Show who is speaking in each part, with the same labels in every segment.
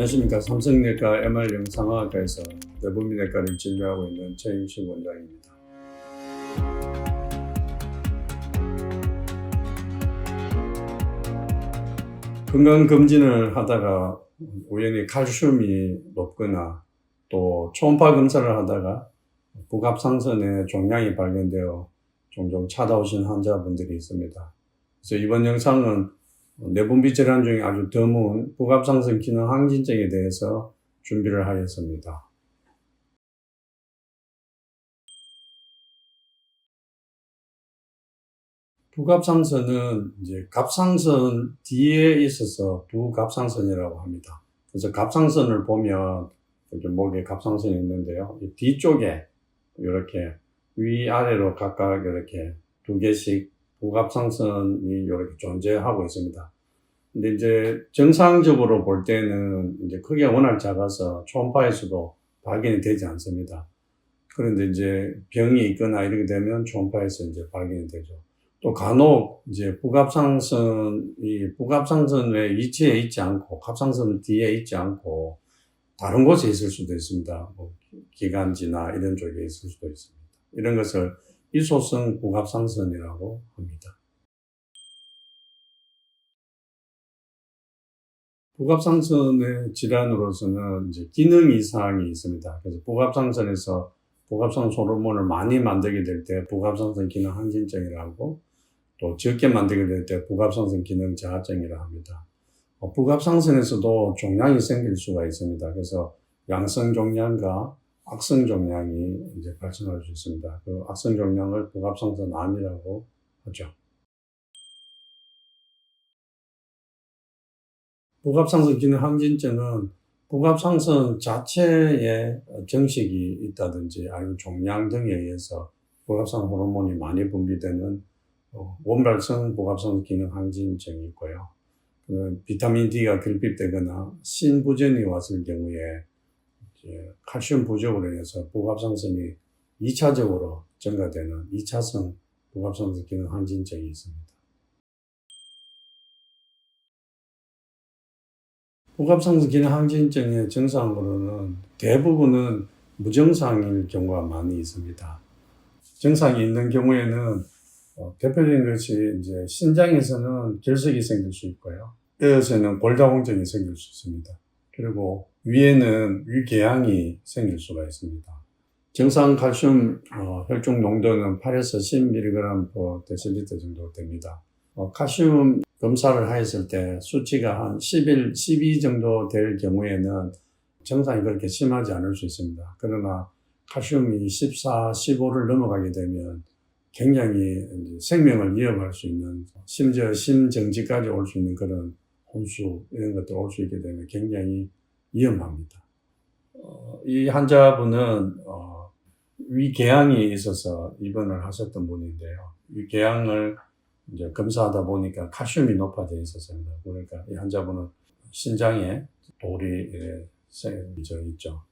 Speaker 1: 안녕하십니까 삼성내과 MR 영상학과에서 내분비내과를 진료하고 있는 최임식 원장입니다. 건강 검진을 하다가 우연히 칼슘이 높거나 또 초음파 검사를 하다가 부갑상선의 종양이 발견되어 종종 찾아오신 환자분들이 있습니다. 그래서 이번 영상은 내분비 질환 중에 아주 드문 부갑상선 기능 항진증에 대해서 준비를 하였습니다. 부갑상선은 이제 갑상선 뒤에 있어서 부갑상선이라고 합니다. 그래서 갑상선을 보면 이렇게 목에 갑상선이 있는데요. 이 뒤쪽에 이렇게 위아래로 각각 이렇게 두 개씩 부갑상선이 이렇게 존재하고 있습니다. 근데 이제 정상적으로 볼 때는 이제 크기가 워낙 작아서 초음파에서도 발견이 되지 않습니다. 그런데 이제 병이 있거나 이렇게 되면 초음파에서 이제 발견이 되죠. 또 간혹 이제 부갑상선이 부갑상선의 위치에 있지 않고 갑상선 뒤에 있지 않고 다른 곳에 있을 수도 있습니다. 뭐 기관지나 이런 쪽에 있을 수도 있습니다. 이런 것을 이소성 부갑상선이라고 합니다. 부갑상선의 질환으로서는 이제 기능 이상이 있습니다. 그래서 부갑상선에서 부갑상선 호르몬을 많이 만들게 될때 부갑상선 기능 항진증이라고 또 적게 만들게 될때 부갑상선 기능 저하증이라 합니다. 어, 부갑상선에서도 종양이 생길 수가 있습니다. 그래서 양성 종양과 악성 종양이 이제 발생할 수 있습니다. 그 악성 종양을 부갑상선 암이라고 하죠. 부갑상선 기능 항진증은 부갑상선 자체에 정식이 있다든지 아니면 종양 등에 의해서 부갑상 호르몬이 많이 분비되는 어, 원발성 부갑상선 기능 항진증이 있고요. 그 비타민 D가 결핍되거나 신부전이 왔을 경우에 칼슘 부족으로 인해서 부갑상선이 2차적으로 증가되는 2차성 부갑상선 기능 항진증이 있습니다. 부갑상선 기능 항진증의 증상으로는 대부분은 무증상일 경우가 많이 있습니다. 증상이 있는 경우에는 어, 대표적인 것이 이제 신장에서는 결석이 생길 수 있고요. 뼈에서는 골다공증이 생길 수 있습니다. 그리고 위에는 위궤양이 생길 수가 있습니다. 정상 칼슘 어, 혈중 농도는 8에서 10mg 데시리터 정도 됩니다. 어, 칼슘 검사를 하였을 때 수치가 한 11, 12 정도 될 경우에는 정상이 그렇게 심하지 않을 수 있습니다. 그러나 칼슘이 14, 15를 넘어가게 되면 굉장히 생명을 위협할 수 있는 심지어 심정지까지 올 수 있는 그런 혼수 이런 것들 올 수 있게 되면 굉장히 위험합니다. 어, 이 환자분은 어, 위궤양이 있어서 입원을 하셨던 분인데요. 위궤양을 이제 검사하다 보니까 칼슘이 높아져 있었습니다. 그러니까 이 환자분은 신장에 돌이 생겨 있죠.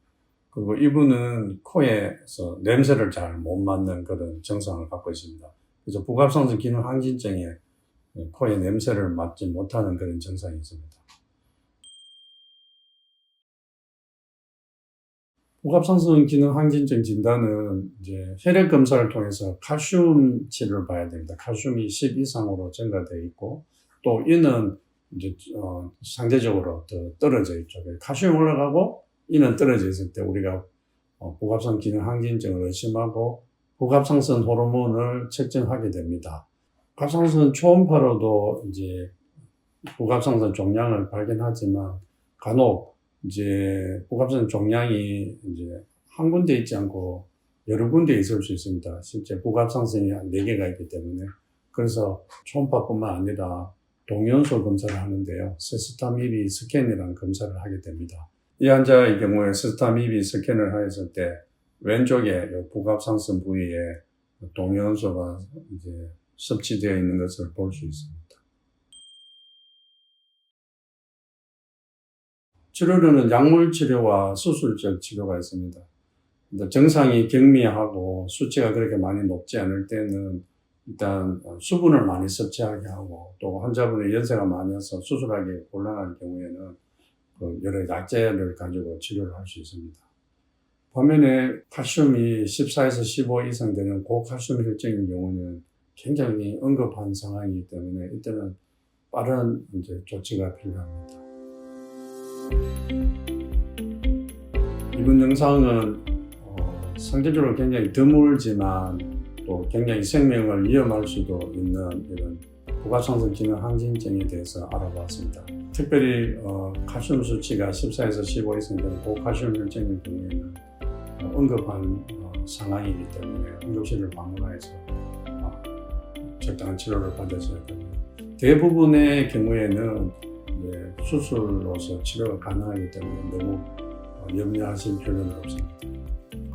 Speaker 1: 그리고 이분은 코에서 냄새를 잘 못 맡는 그런 증상을 갖고 있습니다. 그래서 부갑상선 기능 항진증에 코에 냄새를 맡지 못하는 그런 증상이 있습니다. 부갑상선 기능 항진증 진단은 이제 혈액 검사를 통해서 칼슘치를 봐야 됩니다. 칼슘이 10 이상으로 증가되어 있고 또 이는 이제 어, 상대적으로 더 떨어져 있죠. 칼슘이 올라가고 이는 떨어져 있을 때 우리가 어, 부갑상 기능 항진증을 의심하고 부갑상선 호르몬을 측정하게 됩니다. 갑상선 초음파로도 이제 부갑상선 종양을 발견하지만 간혹 이제 부갑선 종양이 이제 한 군데 있지 않고 여러 군데 있을 수 있습니다. 실제 부갑상선이 한 4개가 있기 때문에. 그래서 초음파뿐만 아니라 동연소 검사를 하는데요. 세스타미비 스캔이라는 검사를 하게 됩니다. 이 환자의 경우에 세스타미비 스캔을 하였을 때 왼쪽에 부갑상선 부위에 동연소가 이제 섭취되어 있는 것을 볼 수 있습니다. 치료로는 약물 치료와 수술적 치료가 있습니다. 정상이 경미하고 수치가 그렇게 많이 높지 않을 때는 일단 수분을 많이 섭취하게 하고 또 환자분의 연세가 많아서 수술하기 곤란할 경우에는 그 여러 약제를 가지고 치료를 할 수 있습니다. 반면에 칼슘이 14에서 15 이상 되는 고칼슘 혈증인 경우는 굉장히 응급한 상황이기 때문에 이때는 빠른 이제 조치가 필요합니다. 이번 영상은 어, 상대적으로 굉장히 드물지만 또 굉장히 생명을 위험할 수도 있는 이런 부가상선 기능 항진증에 대해서 알아봤습니다. 특별히 어, 칼슘 수치가 14에서 15 이상 되는 고칼슘 혈증의 경우에는 어, 응급한 어, 상황이기 때문에 응급실을 방문해서 어, 적당한 치료를 받으셔야 됩니다. 대부분의 경우에는 이제 수술로서 치료가 가능하기 때문에 너무 어, 염려하실 필요는 없습니다.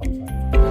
Speaker 1: 감사합니다.